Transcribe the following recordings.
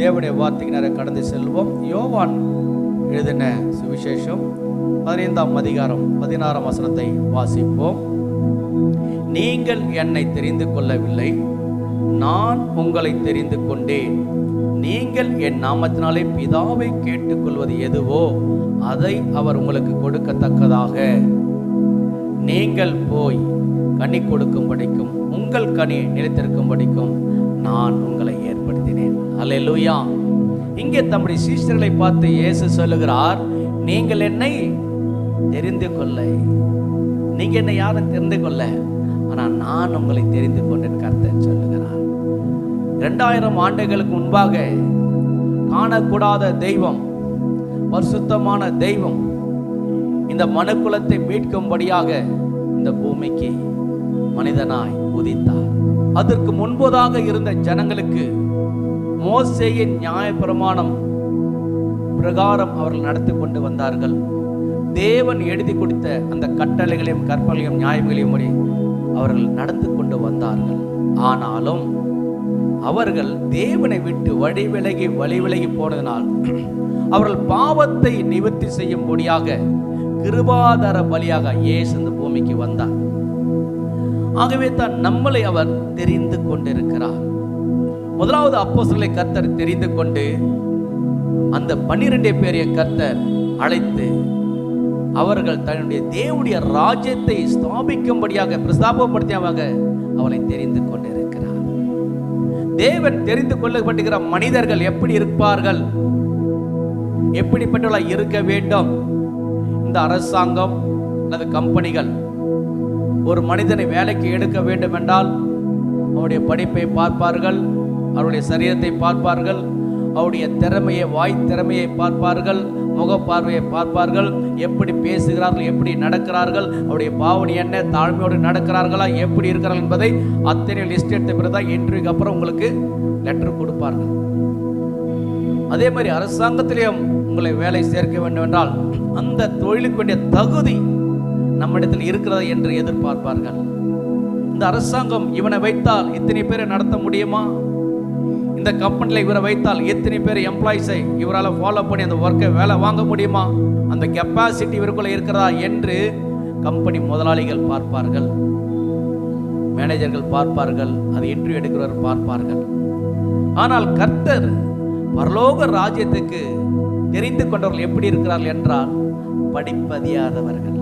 தேவனுடைய வார்த்தைக்கு நேரம் கடந்து செல்வோம். யோவான் எழுதின சுவிசேஷம் பதினைந்தாம் அதிகாரம் பதினாறாம் வசனத்தை வாசிப்போம். நீங்கள் என்னை தெரிந்து கொள்ளவில்லை நான் உங்களை தெரிந்து கொண்டேன். நீங்கள் என் நாமத்தினாலே பிதாவை கேட்டுக்கொள்வது எதுவோ அதை அவர் உங்களுக்கு கொடுக்கத்தக்கதாக. நீங்கள் போய் கனி கொடுக்கும்படிக்கும் உங்கள் கனி நிலைத்திருக்கும்படிக்கும் நான் உங்களை ஏற்படுத்தினேன். அல்ல லூயா இங்கே தம்முடைய சீஷர்களை பார்த்து இயேசு சொல்லுகிறார் நீங்கள் என்னை தெரிந்து கொள்ள. நீங்க என்னை யாரும் தெரிந்து கொள்ள. ஆனால் நான் உங்களை தெரிந்து கொண்டேன் கருத்தை சொல்லுகிறார். இரண்டாயிரம் ஆண்டுகளுக்கு முன்பாக காணக்கூடாத தெய்வம் பரிசுத்தமான தெய்வம் இந்த மனுக்குலத்தை மீட்கும்படியாக இந்த பூமிக்கு மனிதனாய் உதித்தார். அதற்கு முன்பதாக இருந்த ஜனங்களுக்கு மோசேயின் நியாயப்பிரமாணம் பிரகாரம் அவர்கள் நடத்தி கொண்டு வந்தார்கள். தேவன் எழுதி கொடுத்த அந்த கட்டளைகளையும் கற்பனையும் நியாயங்களையும் படி அவர்கள் நடந்து கொண்டு வந்தார்கள். ஆனாலும் அவர்கள் தேவனை விட்டு வழி விலகி வழி விலகி போனதினால் அவர்கள் பாவத்தை நிவர்த்தி செய்யும்படியாக கிருபாதார பலியாக இயேசு இந்த பூமிக்கு வந்தார். ஆகவே தான் நம்மளை அவர் தெரிந்து கொண்டிருக்கிறார். முதலாவது அப்போஸ்தலரை கர்த்தர் தெரிந்து கொண்டு அந்த பன்னிரெண்டே பேரைய கர்த்தர் அழைத்து அவர்கள் தன்னுடைய தேவனுடைய ராஜ்யத்தை ஸ்தாபிக்கும்படியாக பிரஸ்தாபப்படுத்தியவாக அவளை தெரிந்து கொண்டிருக்கிறார். தேவன் தெரிந்து கொள்ளப்பட்டுகிற மனிதர்கள் எப்படி இருப்பார்கள்? எப்படிப்பட்டவர்களாக இருக்க வேண்டும்? இந்த அரசாங்கம் அல்லது கம்பெனிகள் ஒரு மனிதனை வேலைக்கு எடுக்க வேண்டும் என்றால் அவருடைய படிப்பை பார்ப்பார்கள் அவருடைய சரீரத்தை பார்ப்பார்கள் அவருடைய திறமையை வாய் திறமையை பார்ப்பார்கள் முகப்பார்வையை பார்ப்பார்கள் எப்படி பேசுகிறார்கள் எப்படி நடக்கிறார்கள் அவருடைய பாவனை என்ன தாழ்மையோடு நடக்கிறார்களா எப்படி இருக்கிறார்கள் என்பதை அத்தனை லிஸ்ட் எடுத்த பிறகு தான் இன்டர்வியூக்கு அப்புறம் உங்களுக்கு லெட்டர் கொடுப்பார்கள். அதே மாதிரி அரசாங்கத்திலேயும் உங்களை வேலை சேர்க்க வேண்டும் என்றால் அந்த தொழிலுக்கு வேண்டிய தகுதி நம்மிடத்தில் இருக்கிறதா என்று எதிர்பார்ப்பார்கள். இந்த அரசாங்கம் இவனை வைத்தால் இத்தனை பேரை நடத்த முடியுமா? இந்த கம்பெனியில் இவரை வைத்தால் எத்தனை பேர் எம்ப்ளாயிஸை இவரால் ஃபாலோ பண்ணி அந்த ஒர்க்கை வேலை வாங்க முடியுமா? அந்த கெப்பாசிட்டி இவருக்குள்ள இருக்கிறதா என்று கம்பெனி முதலாளிகள் பார்ப்பார்கள். மேனேஜர்கள் பார்ப்பார்கள். அது இன்டர்வியூ எடுக்கிறவர் பார்ப்பார்கள். ஆனால் கர்த்தர் பரலோக ராஜ்யத்துக்கு தெரிந்து கொண்டவர்கள் எப்படி இருக்கிறார்கள் என்றால் படிப்பதியாதவர்கள்.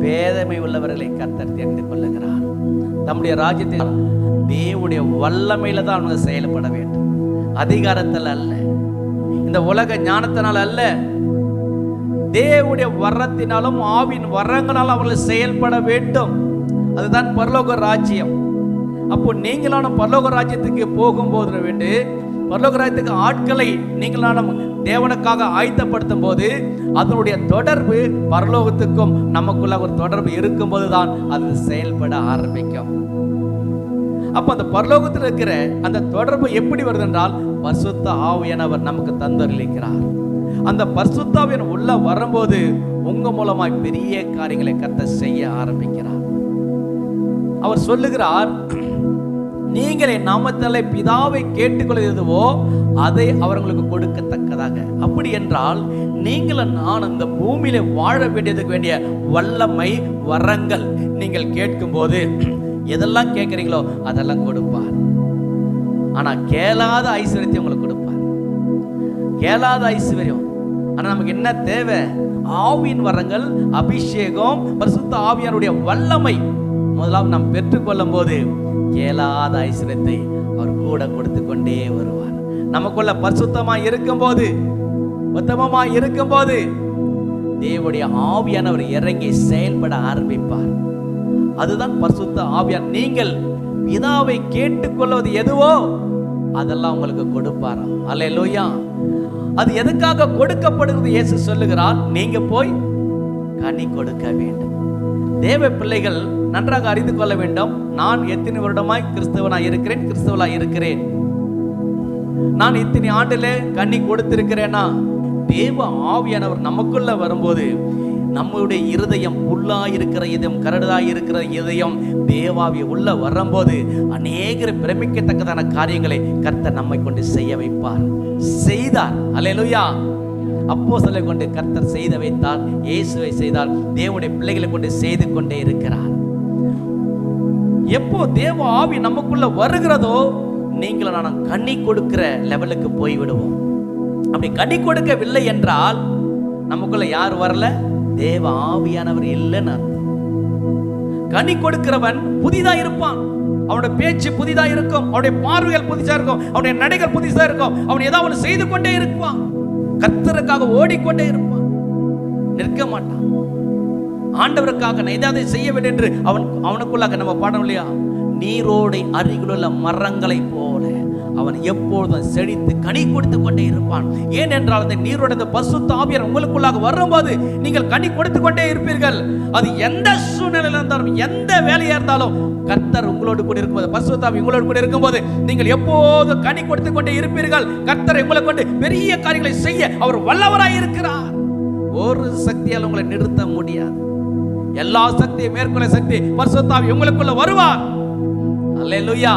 பேதமை உள்ளவர்களை கத்தர் தெரிந்து கொள்ளுகிறார். தம்முடைய ராஜ்யத்தை தேவனுடைய வல்லமையில தான் அவங்க செயல்பட வேண்டும். அதிகாரத்தில் அல்ல. இந்த உலக ஞானத்தினால் அல்ல. தேவனுடைய வரத்தினாலும் ஆவின் வரங்களால் அவர்கள் செயல்பட வேண்டும். அதுதான் பரலோக ராஜ்யம். அப்போ நீங்களான பரலோக ராஜ்யத்துக்கு போகும்போது வேண்டு பரலோக ராஜ்யத்துக்கு ஆட்களை நீங்களான தேவனுக்காக ஆயத்தப்படுத்தும் போது அதனுடைய தொடர்பு பரலோகத்துக்கும் நமக்குள்ள ஒரு தொடர்பு இருக்கும்போது தான் அது செயல்பட ஆரம்பிக்கும். அப்ப அந்த பரலோகத்தில் இருக்கிற அந்த தொடர்பு எப்படி வருது என்றால் பரிசுத்த ஆவியானவர் நமக்கு தந்தருளிக்கிறார். அந்த பரிசுத்தாவின் உள்ள வரும்போது உங்க மூலமாய் பெரிய காரியங்களை கத்த செய்ய ஆரம்பிக்கிறார். அவர் சொல்லுகிறார் நீங்கள் என் நாமத்திலே பிதாவை கேட்டுக்கொள்கிறதுவோ அதை அவர்களுக்கு கொடுக்கத்தக்கதாக. அப்படி என்றால் நீங்களும் நான் அந்த பூமியில வாழ வேண்டியதுக்கு வேண்டிய வல்லமை வரங்கள் நீங்கள் கேட்கும்போது எதெல்லாம் கேட்குறீங்களோ அதெல்லாம் கொடுப்பார். ஆனா கேளாத ஐஸ்வர்யத்தை உங்களுக்கு கொடுப்பார். கேளாத ஐஸ்வர்யம் ஆனா நமக்கு என்ன தேவை? ஆவியின் வரங்கள் அபிஷேகம் பரிசுத்த ஆவியாருடைய வல்லமை. முதலாம் நாம் பெற்றுக்கொள்ளும் போது கேளாத ஐஸ்வர்யத்தை அவர் கூட கொடுத்து கொண்டே வருவார். நமக்குள்ள பரிசுத்தமா இருக்கும்போது உத்தமமா இருக்கும்போது தேவனுடைய ஆவியானவர் இறங்கி செயல்பட ஆரம்பிப்பார். அதுதான் பரிசுத்த ஆவியான். நீங்கள் பிதாவை கேட்டுக்கொள்வது எதுவோ அதெல்லாம் உங்களுக்கு கொடுப்பாராம் அல்லேலூயா. அது எதுக்காக கொடுக்கப்படுகிறது? இயேசு சொல்லுகிறார் நீங்க போய் கனி கொடுக்க வேண்டும். தேவ பிள்ளைகள் நன்றாக அறிந்து கொள்ள வேண்டும். நான் எத்தனை வருடமாய் கிறிஸ்தவனாய் இருக்கிறேன் கிறிஸ்தவனாய் இருக்கிறேன். நான் இத்தனை ஆண்டுல கண்ணி கொடுத்திருக்கிறேனா? தேவ ஆவியானவர் நமக்குள்ள வரும்போது நம்முடைய இருதயம் புல்லா இருக்கிற இதயம் கரடா இருக்கிற இதயம் தேவாவி உள்ள வரும்போது அநேகர் பிரமிக்கத்தக்கதான காரியங்களை கர்த்தர் நம்மை கொண்டு செய்ய வைப்பார். செய்தார். அலையலுயா அப்போ சொல்லை கொண்டு கர்த்தர் செய்த வைத்தார். இயேசுவை செய்தார். தேவனுடைய பிள்ளைகளை கொண்டு செய்து கொண்டே இருக்கிறார். எப்போ தேவ ஆவி நமக்குள்ள வருகிறதோ நீங்களும் நான் கண்ணி கொடுக்கிற லெவலுக்கு போய் விடுவோம் அப்படி கண்ணி கொடுக்கவில்லை என்றால் நமக்குள்ள யார் வரல? தேவ ஆவியானவர் இல்லைன்னு கனி கொடுக்கிறவன் புதிதா இருப்பான். அவனோட பேச்சு புதிதா இருக்கும். அவனுடைய பார்வைகள் புதுசா இருக்கும். அவனுடைய நடைகள் புதுசா இருக்கும். அவன் ஏதாவது ஒன்று செய்து கொண்டே இருப்பான். கர்த்தருக்காக ஓடிக்கொண்டே இருப்பான். நிற்க மாட்டான். ஆண்டவருக்காக நான் ஏதாவது செய்ய வேண்டும் என்று அவன் அவனுக்குள்ளாக நம்ம பாடம் இல்லையா? நீரோடை அருகிலுள்ள மரங்களைப் போல அவன் எப்பொழுதும் செழித்து கனி கொடுத்து கொண்டே இருப்பான். ஏனென்றால் அந்த நீரோட அந்த பசுத்த ஆவியர் உங்களுக்குள்ளாக வரும்போது நீங்கள் கனி கொடுத்து கொண்டே இருப்பீர்கள். அது எந்த சூழ்நிலையில இருந்தாலும் எந்த வேலையா இருந்தாலும் கர்த்தர் உங்களோடு கூட இருக்கும்போது பசுத்தாவி உங்களோடு கூட இருக்கும்போது நீங்கள் எப்போதும் கனி கொடுத்து கொண்டே இருப்பீர்கள். கர்த்தர் உங்களை கொண்டு பெரிய காரியங்களை செய்ய அவர் வல்லவராய் இருக்கிறார் ஒரு சக்தியால் உங்களை நிறுத்த முடியாது. எல்லா சக்தியும் மேற்கொள்ள சக்தி பரிசுத்தாவி உங்களுக்குள்ள வருவார். அல்லேலூயா.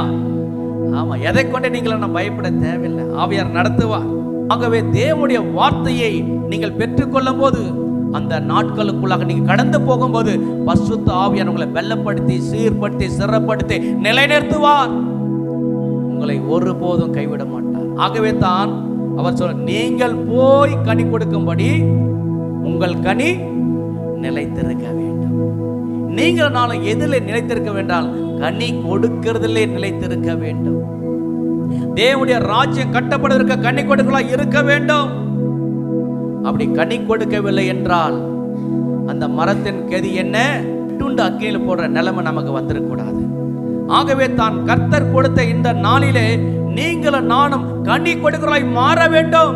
ஆமா எதை கொண்டு நீங்கள் நம்ம பயப்பட தேவையில்லை. ஆவியார் நடத்துவார். ஆகவே தேவனுடைய வார்த்தையை நீங்கள் பெற்றுக்கொள்ளும் போது அந்த நாட்களுக்குள்ளாக நீங்க கடந்து போகும்போது பசுத்த ஆவியார் உங்களை வெள்ளப்படுத்தி சீர்படுத்தி சிறப்படுத்தி நிலைநிறுத்துவார். உங்களை ஒருபோதும் கைவிட மாட்டார். ஆகவே தான் அவர் சொல்ல நீங்கள் போய் கனி கொடுக்கும்படி உங்கள் கனி நிலைத்திருக்க நீங்கள் நாளும் எதில் நிலைத்திருக்க வேண்டால் கனி கொடுக்கிறதிலே நிலைத்திருக்க வேண்டும். தேவனுடைய ராஜ்யம் கட்டப்படுவதற்கு கனி கொடுக்கலா இருக்க வேண்டும். அப்படி கனி கொடுக்கவில்லை என்றால் அந்த மரத்தின் கதி என்ன? துண்டு அக்கினியில் போடுற நிலைமை நமக்கு வந்துடக்கூடாது ஆகவே தான் கர்த்தர் கொடுத்த இந்த நாளிலே நீங்களும் நானும் கனி கொடுக்கிறாய் மாற வேண்டும்.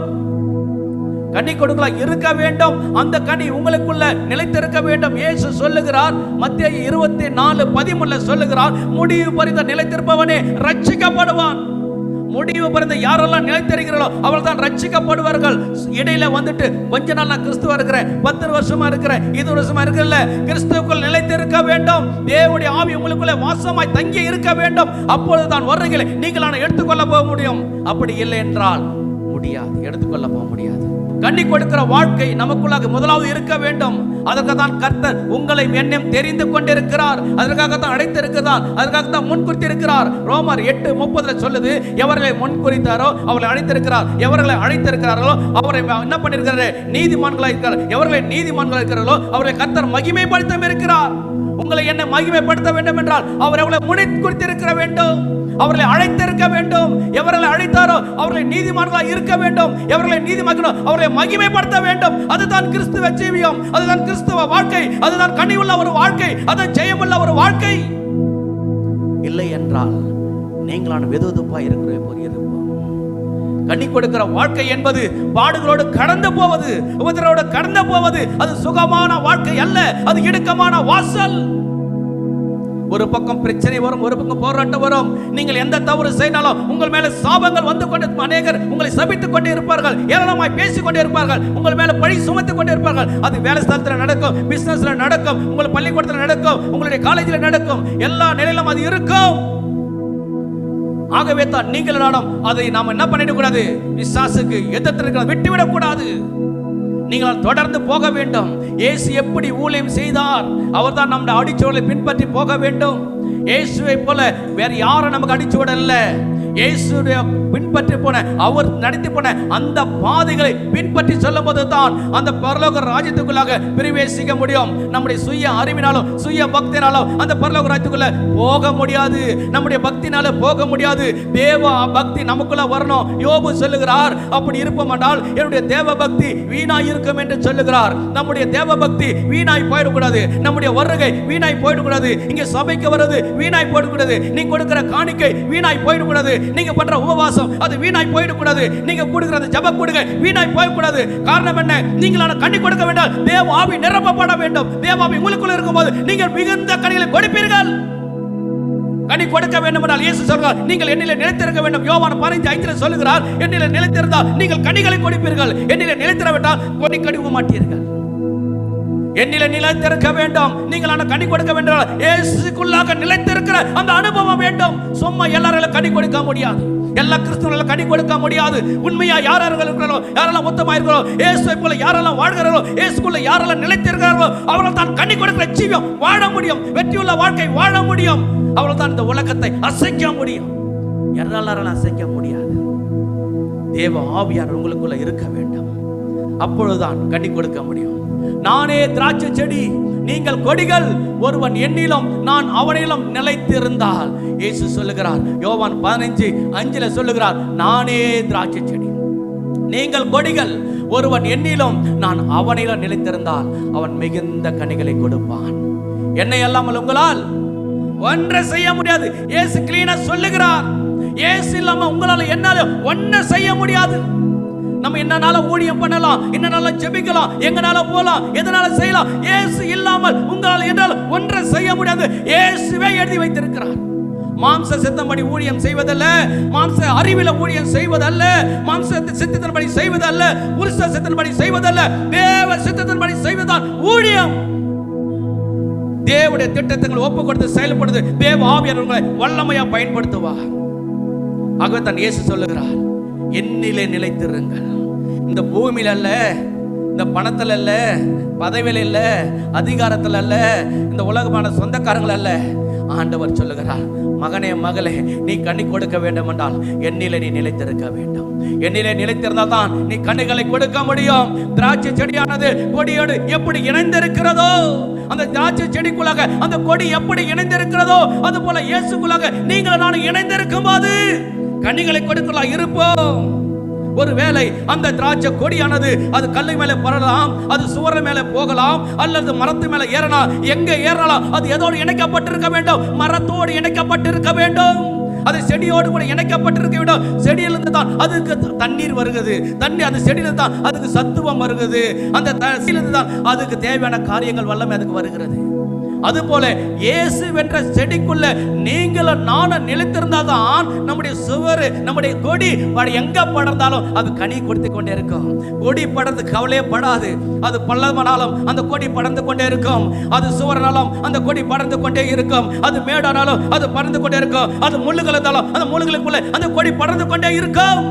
கனி கொடுக்கலாம் இருக்க வேண்டும். அந்த கனி உங்களுக்குள்ள நிலைத்திருக்க வேண்டும். இயேசு சொல்லுகிறார் மத்திய இருபத்தி நாலு பதிமூணுல சொல்லுகிறார் முடிவு பறிந்த நிலைத்திருப்பவனே ரட்சிக்கப்படுவான் முடிவு பிறந்த யாரெல்லாம் நிலைத்திருக்கிறாரோ அவள் தான் ரட்சிக்கப்படுவார்கள் இடையில வந்துட்டு கொஞ்ச நாள் நான் கிறிஸ்துவ இருக்கிறேன் பத்து வருஷமா இருக்கிறேன் இது வருஷமா இருக்கல கிறிஸ்துவுக்குள் நிலைத்திருக்க வேண்டும். தேவனுடைய ஆவி உங்களுக்குள்ளே வாசமாய் தங்கி இருக்க வேண்டும். அப்பொழுது தான் வர்றீங்களே நீங்கள் ஆனால் எடுத்துக்கொள்ள போக முடியும். அப்படி இல்லை என்றால் முடியாது. எடுத்துக்கொள்ள போக முடியாது. கண்ணி கொடுக்கிற வாழ்க்கை நமக்குள்ளாக முதலாவது இருக்க வேண்டும். அதற்காக தான் கர்த்தர் உங்களை எண்ணம் தெரிந்து கொண்டிருக்கிறார். அதற்காக தான் அழைத்திருக்கிறார் அதற்காக தான் முன்குறித்து இருக்கிறார் ரோமர் எட்டு முப்பதுல சொல்லுது எவர்களை முன்குறித்தாரோ அவர்களை அழைத்திருக்கிறார் எவர்களை அழைத்திருக்கிறார்களோ அவரை என்ன பண்ணிருக்கிறாரு நீதிமான்களாக இருக்கிறார். எவர்களை நீதிமான்களாக இருக்கிறார்களோ அவர்களை கர்த்தர் மகிமைப்படுத்த இருக்கிறார் உங்களை என்ன மகிமைப்படுத்த வேண்டும் என்றால் அவர் எவ்வளவு முனை குறித்திருக்க வேண்டும். அவர்களை அழைத்திருக்க வேண்டும். எவர்களை அழைத்தாரோ அவர்களை நீதிமான்களாக இருக்க வேண்டும். எவர்களை நீதிமாக்கணும் அவர்களை மகிமைப்படுத்த வேண்டும். அதுதான் கிறிஸ்துவ ஜீவியம். அதுதான் கிறிஸ்துவ வாழ்க்கை. அதுதான் கனி உள்ள ஒரு வாழ்க்கை. அதுதான் ஜெயமுள்ள ஒரு வாழ்க்கை. இல்லை என்றால் நீங்களான வெதுவெதுப்பாக இருக்கிற போகிறது கண்ணி கொடுக்கிற வாழ்க்கை என்பது பாடுகளோடு கடந்து போவது உபத்திரோடு கடந்து போவது அது சுகமான வாழ்க்கை அல்ல. அது இடுக்கமான வாசல். ஒரு பக்கம் பிரச்சனை வரும் ஒரு பக்கம் போராட்டம் வரும். நீங்கள் எந்த தவறு செய்தாலும் உங்கள் மேல சாபங்கள் வந்து கொண்டு அநேகர் உங்களை சபித்துக் கொண்டே இருப்பார்கள் ஏராளமாய் பேசிக் கொண்டே இருப்பார்கள் உங்கள் மேல பழி சுமத்துக் கொண்டே இருப்பார்கள். அது வேலை ஸ்தலத்தில் நடக்கும் பிசினஸ்ல நடக்கும் உங்கள் பள்ளிக்கூடத்தில் நடக்கும் உங்களுடைய காலேஜில் நடக்கும். எல்லா நிலையிலும் அது இருக்கும். ஆகவே தான் நீங்கள் நானும் அதை நாம் என்ன பண்ணிடக்கூடாது? விசாசுக்கு எதிர்த்து விட்டுவிடக் கூடாது நீங்கள் தொடர்ந்து போக வேண்டும். இயேசு எப்படி ஊழியம் செய்தார்? அவர்தான் நம்முடைய அடிச்சோலை பின்பற்றி போக வேண்டும். இயேசுவை போல வேற யாரும் நமக்கு அடிச்சுவிடல இயேசுடைய பின்பற்றி போன அவர் நடத்தி போன அந்த பாதைகளை பின்பற்றி செல்லும் போது தான் அந்த பரலோக ராஜ்யத்துக்குள்ளாக பிரவேசிக்க முடியும். நம்முடைய சுய அறிவினாலும் சுய பக்தினாலும் அந்த பரலோக ராஜ்யத்துக்குள்ள போக முடியாது. நம்முடைய பக்தினால போக முடியாது. தேவ பக்தி நமக்குள்ள வரணும். யோபு சொல்லுகிறார் அப்படி இருப்போமானால் என்னுடைய தேவ பக்தி வீணாய் இருக்கும் என்று சொல்லுகிறார். நம்முடைய தேவ பக்தி வீணாய் போயிடக்கூடாது. நம்முடைய வருகை வீணாய் போயிடக்கூடாது. இங்கே சபைக்கு வர்றது வீணாய் போயிடக்கூடாது. நீ கொடுக்கிற காணிக்கை வீணாய் போயிடக்கூடாது. நீங்க பண்ற உபவாசம் அது வீணாய் போயிடக்கூடாது. நீங்க கொடுக்கிற அந்த ஜப கொடுங்க வீணாய் போயக்கூடாது காரணம் என்ன? நீங்களான கண்ணி கொடுக்க வேண்டாம். தேவ ஆவி நிரப்பப்பட வேண்டும். தேவ ஆவி உங்களுக்குள்ள இருக்கும்போது நீங்கள் மிகுந்த கனிகளை கொடுப்பீர்கள். கனி கொடுக்க வேண்டும் என்றால் இயேசு சொல்கிறார் நீங்கள் என்னில நிலைத்திருக்க வேண்டும். யோவான் பதினைந்து ஐந்தில் சொல்லுகிறார் என்னில நிலைத்திருந்தால் நீங்கள் கனிகளை கொடுப்பீர்கள். என்னில நிலைத்திர விட்டால் கொடி கடிவு மாட்டீர்கள் என்னில நிலைத்திருக்க வேண்டும். நீங்கள் அந்த கனி கொடுக்க வேண்டும் இயேசுக்குள்ளாக நிலைத்திருக்கிற அந்த அனுபவம் வேண்டும். சும்மா எல்லாரும் கனி கொடுக்க முடியாது. எல்லா கிறிஸ்தவர்களும் கனி கொடுக்க முடியாது. உண்மையா யார் யார்கள் இருக்கிறாரோ யாரெல்லாம் மொத்தமா இருக்கிறோ இயேசுவை போல யாரெல்லாம் வாழ்கிறாரோ இயேசுக்குள்ள யாரெல்லாம் நிலைத்திருக்கிறாரோ அவர்கள் தான் கனி கொடுக்கிற ஜீவியம் வாழ முடியும். வெற்றியுள்ள வாழ்க்கை வாழ முடியும். அவர்கள் தான் இந்த உலகத்தை அசைக்க முடியும். எல்லாராலும் அசைக்க முடியாது? தேவ ஆவியார் உங்களுக்குள்ள இருக்க வேண்டும். அப்பொழுதுதான் கனி கொடுக்க முடியும். நானே திராட்சை செடி நீங்கள் கொடிகள் ஒருவன் என்னிலும் நான் அவனிலும் நிலைத்திருந்தால். இயேசு சொல்லுகிறார் யோவான் பதினஞ்சு அஞ்சுல சொல்லுகிறார் நானே திராட்சை செடி. நீங்கள் கொடிகள் ஒருவன் என்னிலும் நான் அவனிலும் நிலைத்திருந்தால் அவன் மிகுந்த கனிகளை கொடுப்பான். என்னை அல்லாமல் உங்களால் ஒன்றை செய்ய முடியாது. இயேசு கிளீனா சொல்லுகிறார். இயேசு இல்லாம உங்களால என்னால ஒன்றை செய்ய முடியாது. நம்ம என்னனால ஊழியம் பண்ணலாம் என்னனால ஜெபிக்கலாம் எங்கனால போலாம் எதனால செய்யலாம் இயேசு இல்லாமல் உங்களால் என்னால் ஒன்றை செய்ய முடியாது. இயேசுவே எழுதி வைத்திருக்கிறார். மாம்ச சித்தம்படி ஊழியம் செய்வதல்ல மாம்ச அறிவில ஊழியம் செய்வதல்ல மாம்ச சித்தத்தின்படி செய்வதல்ல புருஷ சித்தன்படி செய்வதல்ல தேவ சித்தத்தின்படி செய்வதுதான் ஊழியம். தேவடைய திட்டத்தை ஒப்பு கொடுத்து செயல்படுது தேவ ஆவியார் உங்களை வல்லமையா பயன்படுத்துவார். ஆகவே தான் இயேசு சொல்லுகிறார் என்னிலே நிலைத்திருங்கள். இந்த பூமியில் அல்ல இந்த பணத்தில் அல்ல பதவியில் அல்ல அதிகாரத்தில் அல்ல இந்த உலகமான சொந்தக்காரங்கள் அல்ல. ஆண்டவர் சொல்லுகிறார் மகனே மகளே நீ கண்ணி கொடுக்க வேண்டும் என்றால் என்னிலே நீ நிலைத்திருக்க வேண்டும். என்னிலே நிலைத்திருந்தால் தான் நீ கண்ணுகளை கொடுக்க முடியும். திராட்சை செடியானது கொடியோடு எப்படி இணைந்திருக்கிறதோ அந்த திராட்சை செடிக்குள்ளாக அந்த கொடி எப்படி இணைந்திருக்கிறதோ அது போல இயேசுக்குள்ளாக நீங்கள் நான் இணைந்திருக்கும் போது கனிகளை கொடுக்கலாம் இருப்போம். ஒருவேளை அந்த திராட்சை கொடியானது அது கல்லு மேலே பரலாம் அது சுவர மேலே போகலாம் அல்லது மரத்து மேலே ஏறலாம். எங்க ஏறலாம்? அது எதோடு இணைக்கப்பட்டிருக்க வேண்டும். மரத்தோடு இணைக்கப்பட்டிருக்க வேண்டும். அது செடியோடு கூட இணைக்கப்பட்டிருக்க வேண்டும். செடியிலிருந்து தான் அதுக்கு தண்ணீர் வருகிறது. தண்ணி அந்த செடியிலிருந்து தான் அதுக்கு சத்துவம் வருகிறது. அந்த த- செடியிலிருந்து தான் அதுக்கு தேவையான காரியங்கள் வல்லமை அதுக்கு வருகிறது. அதுபோல இயேசு வென்ற செடிக்குள்ள நீங்களும் நானும் நிலைத்திருந்தாதான் நம்முடைய சுவர் நம்முடைய கொடி எங்க படர்ந்தாலும் அது கனி கொடுத்து கொண்டே இருக்கும். கொடி படர்ந்து கவலையே படாது. அது பள்ளமானாலும் அந்த கொடி படர்ந்து கொண்டே இருக்கும். அது சுவரனாலும் அந்த கொடி படர்ந்து கொண்டே இருக்கும். அது மேடானாலும் அது பறந்து கொண்டே இருக்கும். அது முள்ளுகள் இருந்தாலும் அந்த முள்ளுகளுக்குள்ள அந்த கொடி படர்ந்து கொண்டே இருக்கும்.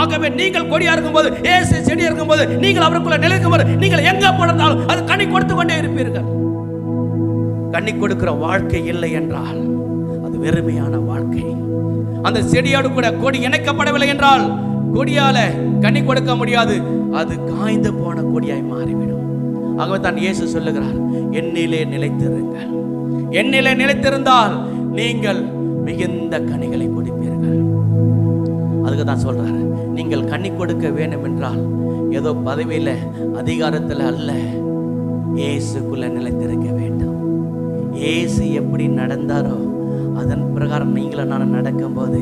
ஆகவே நீங்கள் கொடியா இருக்கும்போது ஏசு செடியா இருக்கும்போது நீங்கள் அவருக்குள்ள நிலைக்கும் போது நீங்கள் எங்க படர்ந்தாலும் அது கனி கொடுத்து கொண்டே இருப்பீர்கள். கண்ணி கொடுக்கிற வாழ்க்கை இல்லை என்றால் அது வெறுமையான வாழ்க்கை. அந்த செடியோடு கூட கொடி இணைக்கப்படவில்லை என்றால் கொடியால கண்ணி கொடுக்க முடியாது. அது காய்ந்து போன கொடியாய் மாறிவிடும். ஆகவே தான் இயேசு சொல்லுகிறார் என்னிலே நிலைத்திருங்கள். என்னிலே நிலைத்திருந்தால் நீங்கள் மிகுந்த கனிகளை கொடுப்பீர்கள். அதுக்கு தான் சொல்றாரு நீங்கள் கண்ணி கொடுக்க வேண்டும் என்றால் ஏதோ பதவியில அதிகாரத்தில் அல்ல இயேசுக்குள்ள நிலைத்திருக்க வேண்டும். இயேசு எப்படி நடந்தாரோ அதன் பிரகாரம் நீங்களும் நான் நடக்கும்போது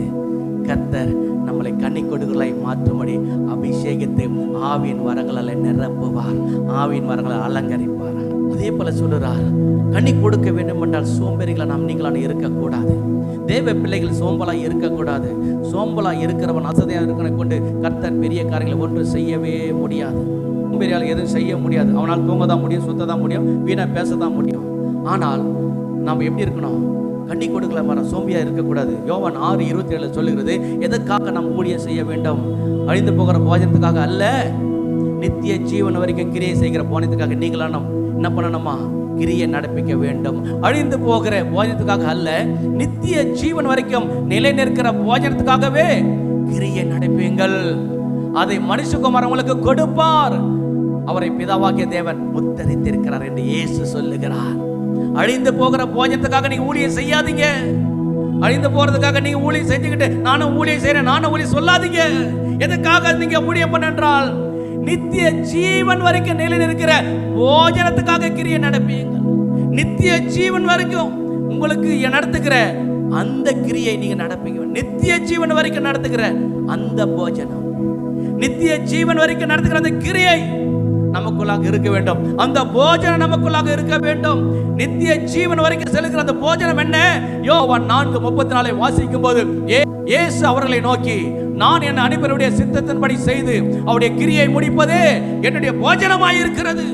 கர்த்தர் நம்மளை கண்ணி கொடுக்கலாய் மாற்றும்படி அபிஷேகத்தை ஆவியின் வரங்களால் நிரப்புவார். ஆவியின் வரங்களை அலங்கரிப்பார். அதே போல சொல்லுறார் கண்ணி கொடுக்க வேண்டும் என்றால் சோம்பேறிகளை நாம் நீங்களான இருக்கக்கூடாது. தேவ பிள்ளைகள் சோம்பலாக இருக்கக்கூடாது. சோம்பலாக இருக்கிறவன் அசதையாக இருக்கிறவனை கொண்டு கர்த்தர் பெரிய காரியங்களை ஒன்று செய்யவே முடியாது. சோம்பேறியால் எதுவும் செய்ய முடியாது. அவனால் தூங்க தான் முடியும் சுத்த தான் முடியும் வீணாக பேச தான் முடியும். ஆனால் நாம் எப்படி இருக்கணும்? கண்ணி கொடுக்கல மரம் சோம்பியா இருக்கக்கூடாது. யோவான் ஆறு இருபத்தி ஏழு சொல்லுகிறது எதற்காக நாம் ஊழியம் செய்ய வேண்டும்? அழிந்து போகிற போஜனத்துக்காக அல்ல. நித்திய ஜீவன் வரைக்கும் கிரியை செய்கிற போனத்துக்காக நீங்களா நம் என்ன பண்ணணுமா? கிரியை நடப்பிக்க வேண்டும். அழிந்து போகிற போஜனத்துக்காக அல்ல நித்திய ஜீவன் வரைக்கும் நிலை நிற்கிற போஜனத்துக்காகவே கிரியை நடப்பீங்கள் அதை மனுஷகுமார் உங்களுக்கு கொடுப்பார். அவரை பிதாவாகிய தேவன் முத்தரித்திருக்கிறார் என்று இயேசு சொல்லுகிறார். அழிந்து போகிற போஜனத்துக்காக நீங்க ஊழியம் செய்யாதீங்க. அழிந்து போறதுக்காக நீங்க ஊழியம் செஞ்சுக்கிட்டு நானும் ஊழியம் செய்யறேன் நானும் ஊழியம் சொல்லாதீங்க. எதுக்காக நீங்க ஊழியம் பண்ணென்றால் நித்திய ஜீவன் வரைக்கும் நிலை நிற்கிற போஜனத்துக்காக கிரியை நடப்பீங்க. நித்திய ஜீவன் வரைக்கும் உங்களுக்கு நடத்துகிற அந்த கிரியை நீங்க நடப்பீங்க. நித்திய ஜீவன் வரைக்கும் நடத்துகிற அந்த போஜனம். நித்திய ஜீவன் வரைக்கும் நடத்துகிற அந்த கிரியை நமக்குள்ளாக இருக்க வேண்டும். அந்த போஜனம் நமக்குள்ளாக இருக்க வேண்டும். நித்திய ஜீவன் வரைக்கும் செலுத்துகிற அந்த போஜனம் என்ன? யோவான் நான்கு முப்பத்தி நாலை வாசிக்கும் போது ஏ- அவர்களை நோக்கி நான் என் அனுப்பினுடைய சித்தத்தின்படி செய்து அவருடைய கிரியை முடிப்பதே என்னுடைய போஜனமாய் இருக்கிறது.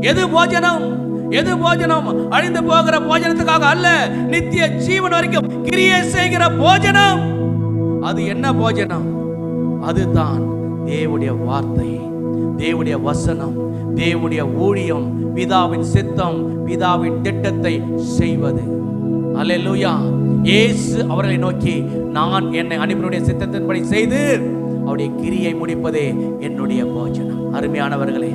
எது போஜனம்? எது போஜனம்? அழிந்து போகிற போஜனத்துக்காக அல்ல நித்திய ஜீவன் வரைக்கும் கிரியை செய்கிற போஜனம். அது என்ன போஜனம்? அதுதான் தேவனுடைய வார்த்தை. தேவனுடைய வசனம் தேவனுடைய ஊழியம் பிதாவின் சித்தம் பிதாவின் திட்டத்தை செய்வது. அல்லேலூயா இயேசு அவர்களை நோக்கி நான் என்னை அனுப்பினுடைய சித்தத்தின்படி செய்து அவருடைய கிரியை முடிப்பதே என்னுடைய போஜனம். அருமையானவர்களே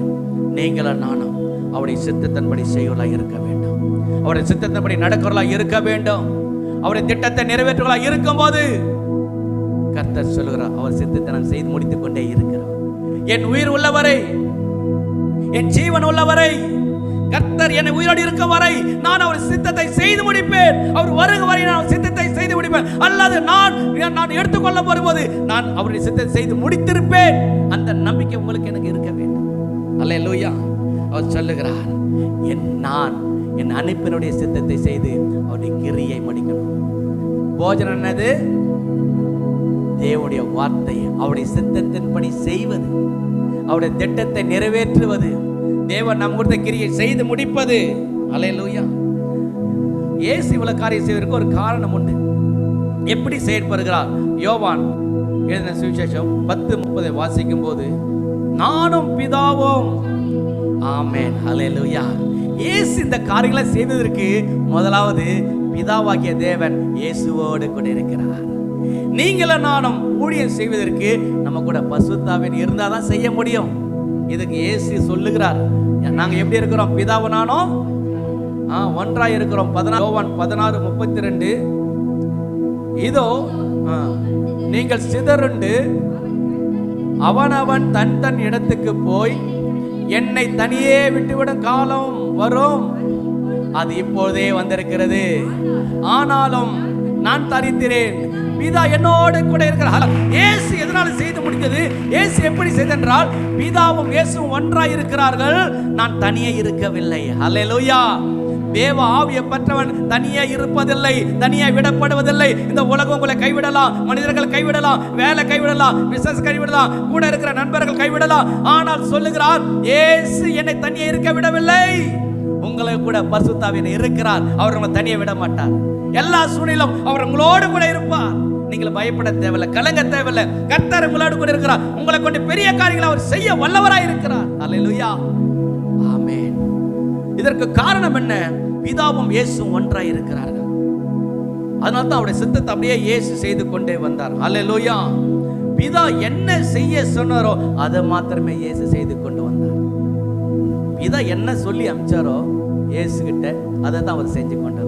நீங்களும் நானும் அவருடைய சித்தத்தின்படி செய்வர்களாக இருக்க வேண்டும். அவருடைய சித்தத்தின்படி நடக்கிறவர்களாக இருக்க வேண்டும். அவருடைய திட்டத்தை நிறைவேற்றுவர்களாக இருக்கும்போது கர்த்தர் சொல்கிறார் அவர் சித்தத்தை நான் செய்து முடித்துக் கொண்டே இருக்கிறார். என் உயிர் உள்ளவரை என் ஜீவன் உள்ளவரை கர்த்தர் என்னை உயிரோடு இருக்க வரை நான் அவர் சித்தத்தை செய்து முடிப்பேன். அவர் வருக வரை நான் சித்தத்தை செய்து முடிப்பேன். அல்லது நான் நான் எடுத்துக்கொள்ள வரும்போது நான் அவருடைய சித்தத்தை செய்து முடித்திருப்பேன். அந்த நம்பிக்கை உங்களுக்கு எனக்கு இருக்க வேண்டும். அல்ல லூயா அவர் சொல்லுகிறார் என் நான் என் அனுப்பினுடைய சித்தத்தை செய்து அவருடைய கிரியை முடிக்கணும். போஜனம் என்னது? தேவனுடைய வார்த்தையை அவருடைய சித்தத்தின்படி செய்வது அவருடைய திட்டத்தை நிறைவேற்றுவது தேவன் நம் கொடுத்த கிரியை செய்து முடிப்பது. அலையலூயா ஏசு இவ்வளவு காரியம் செய்வதற்கு ஒரு காரணம் உண்டு. எப்படி செயற்படுகிறார்? யோவான் எழுதின சுவிசேஷம் பத்து முப்பதை வாசிக்கும் போது நானும் பிதாவும். ஆமென். ஹalleluya இயேசு இந்த காரியங்களை செய்ததற்கு முதலாவது பிதாவாகிய தேவன் இயேசுவோடு கூட இருக்கிறார் நீங்களும் நானும் ஊழியம் செய்வதற்கு நம்ம கூட பசுத்தாவின் இருந்தால் தான் செய்ய முடியும். இதுக்கு ஏசி சொல்லுகிறார். நாங்கள் எப்படி இருக்கிறோம்? பிதாவும் நானும் ஆ ஒன்றாக இருக்கிறோம். பதினாறு பதினாறு முப்பத்தி ரெண்டு இதோ நீங்கள் சிதறுண்டு அவனவன் தன் தன் இடத்துக்கு போய் என்னை தனியே விட்டுவிடும் காலம் வரும். அது இப்போதே வந்திருக்கிறது. ஆனாலும் நான் தரித்திரேன். பிதா என்னோடு கூட இருக்கிறார். இயேசு எதனால செய்து முடிந்தது? இயேசு எப்படி செய்தென்றால் பிதாவும் இயேசுவும் ஒன்றாய் இருக்கிறார்கள். நான் தனியே இருக்கவில்லை. ஹalleluya. தேவ ஆவியை பெற்றவன் தனியே இருப்பதில்லை தனியே விடப்படுவதில்லை. இந்த உலகம் உங்களை கைவிடலாம் மனிதர்கள் கைவிடலாம் வேலை கைவிடலாம் பிசினஸ் கைவிடலாம் கூட இருக்கிற நண்பர்கள் கைவிடலாம். ஆனால் சொல்லுகிறார் ஏசு என்னை தனியே இருக்க விடவில்லை. உங்களை கூட பரிசுத்தாவின் இருக்கிறார். அவர் உங்களை தனியே விட மாட்டார். எல்லா சூழ்நிலும் அவர் உங்களோடு கூட இருப்பார். நீங்கள் பயப்பட தேவையில்லை கலங்க தேவையில்லை. கர்த்தர் உங்களோடு கூட இருக்கிறார். உங்களை கொண்டு பெரிய காரியங்களை அவர் செய்ய வல்லவராய் இருக்கிறார். அல்லேலூயா ஆமென் இதற்கு காரணம் என்ன? பிதாவும் இயேசுவும் ஒன்றாய் இருக்கிறார்கள். அதனால தான் அவருடைய சித்தத்தை அப்படியே இயேசு செய்து கொண்டே வந்தார். அல்லேலூயா பிதா என்ன செய்ய சொன்னாரோ அதை மாத்திரமே இயேசு செய்து கொண்டு வந்தார். பிதா என்ன சொல்லி அமிச்சாரோ இயேசு கிட்ட அதை தான் அவர் செஞ்சு கொண்டு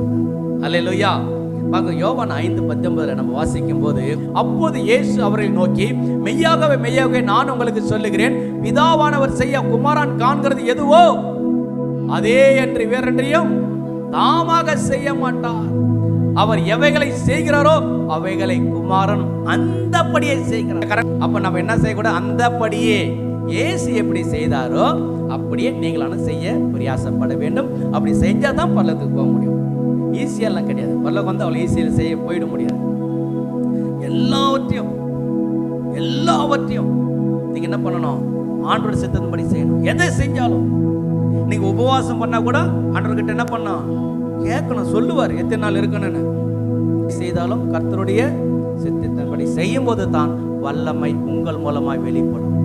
இருந்தார் அல்லேலூயா யோவான் ஐந்து பத்தொன்பதுல நம்ம வாசிக்கும் போது அப்போது இயேசு அவரை நோக்கி மெய்யாகவே மெய்யாகவே நான் உங்களுக்கு சொல்லுகிறேன் பிதாவானவர் செய்ய குமாரன் காண்கிறது எதுவோ அதே என்று வேறென்றையும் தாமாக செய்ய மாட்டார். அவர் எவைகளை செய்கிறாரோ அவைகளை குமாரன் அந்தபடியே செய்கிறார். அப்ப நம்ம என்ன செய்யக்கூடாது? அந்தபடியே இயேசு எப்படி செய்தாரோ அப்படியே நீங்களான செய்ய பிரயாசப்பட வேண்டும். அப்படி செஞ்சாதான் பல்லத்துக்கு போக முடியும். ஈஸியெல்லாம் கிடையாது. பல்லக்கு வந்து அவ்வளோ ஈஸியில் செய்ய போயிட முடியாது. எல்லாவற்றையும் எல்லாவற்றையும் நீங்க என்ன பண்ணணும்? ஆண்டோட சித்தத்தின்படி செய்யணும். எதை செஞ்சாலும். நீங்க உபவாசம் பண்ணா கூட ஆண்டவர்கிட்ட என்ன பண்ணணும் கேட்கணும் சொல்லுவார். எத்தனை நாள் இருக்கணும்னு. செய்தாலும் கர்த்தருடைய சித்தத்தின்படி செய்யும் போது தான் வல்லமை உங்கள் மூலமாய் வெளிப்படும்.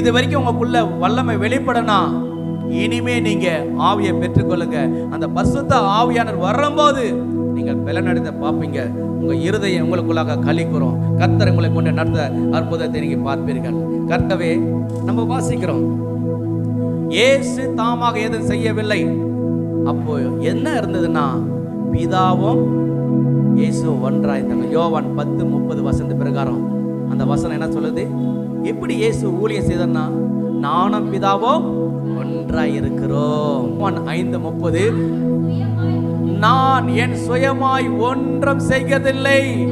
இது வரைக்கும் உங்களுக்குள்ள வல்லமை வெளிப்படனா? இனிமே நீங்க ஆவியை பெற்றுக்கொள்ளுங்க. அந்த பசுத்த ஆவியானர் வரும்போது நீங்கள் பலனடைந்த பார்ப்பீங்க. உங்க இருதயம் உங்களுக்குள்ளாக கலிக்குறோம். கர்த்தர் உங்களை கொண்டு நடந்த அற்புதத்தை நீங்க பார்ப்பீர்கள். கர்த்தவே நம்ம வாசிக்கிறோம். ஏசு தாமாக எதுவும் செய்யவில்லை. அப்போ என்ன இருந்ததுன்னா பிதாவும் இயேசு ஒன்றாய் இருந்தாங்க. யோவான் பத்து முப்பது வசந்த பிரகாரம். அந்த வசனம் என்ன சொல்லுது? எப்படி இயேசு ஊழியம் செய்தன்னா நானும் பிதாவும் ஒன்றாய் இருக்கிறோம் ஐந்து முப்பது. நான் என் சுயமாய் ஒன்றும் செய்கிறதில்லை.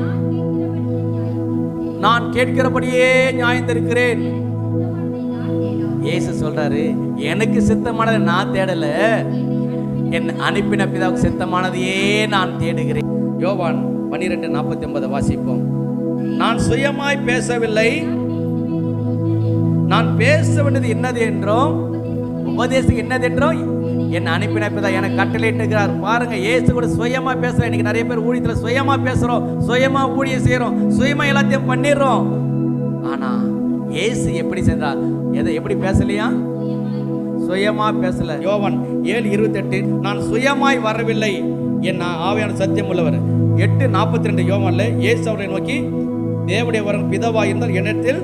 நான் கேட்கிறபடியே நியாயந்திருக்கிறேன் ஏசு சொல்றாரு எனக்கு சித்தமானதை நான் தேடல. என் அனுப்பின பிதாவுக்கு சித்தமானதையே நான் தேடுகிறேன். யோவான் பன்னிரெண்டு நாற்பத்தி ஒன்பது வாசிப்போம். நான் சுயமாய் பேசவில்லை. நான் பேச வேண்டியது என்னது என்றும் உபதேசம் என்னதென்றோ என்னை அனுப்பின பிதா எனக்கு கட்டளையிட்டுகிறார் பாருங்க ஏசு கூட சுயமா பேசுறேன் இன்னைக்கு நிறைய பேர் ஊழியத்துல சுயமா பேசுறோம். சுயமா ஊழியம் செய்யறோம் சுயமா எல்லாத்தையும் பண்ணிடுறோம். ஆனா ஏசு எப்படி சென்றார்? எதை எப்படி பேசலையா? சுயமா பேசல. யோவன் ஏழு இருபத்தெட்டு நான் சுயமாய் வரவில்லை. என் ஆவையான சத்தியம் உள்ளவர். எட்டு நாற்பத்தி ரெண்டு யோவன்ல ஏசு அவரை நோக்கி தேவடைய வரன் பிதவா இருந்தால் என்னிடத்தில்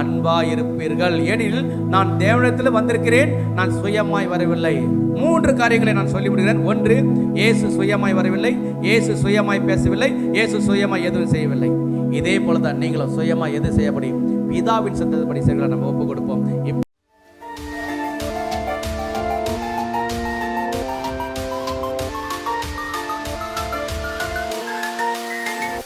அன்பாயிருப்பீர்கள். ஏனெனில் நான் தேவனத்தில் வந்திருக்கிறேன் நான் சுயமாய் வரவில்லை. மூன்று காரியங்களை நான் சொல்லிவிடுகிறேன். ஒன்று இயேசு சுயமாய் வரவில்லை. இயேசு சுயமாய் பேசவில்லை. இயேசு சுயமாய் எதுவும் செய்யவில்லை. இதே போல தான் நீங்களும் சுயமாய் எது செய்ய முடியும் பிதாவின் சந்ததிப்படி செய்களை நம்ம ஒப்பு கொடுப்போம்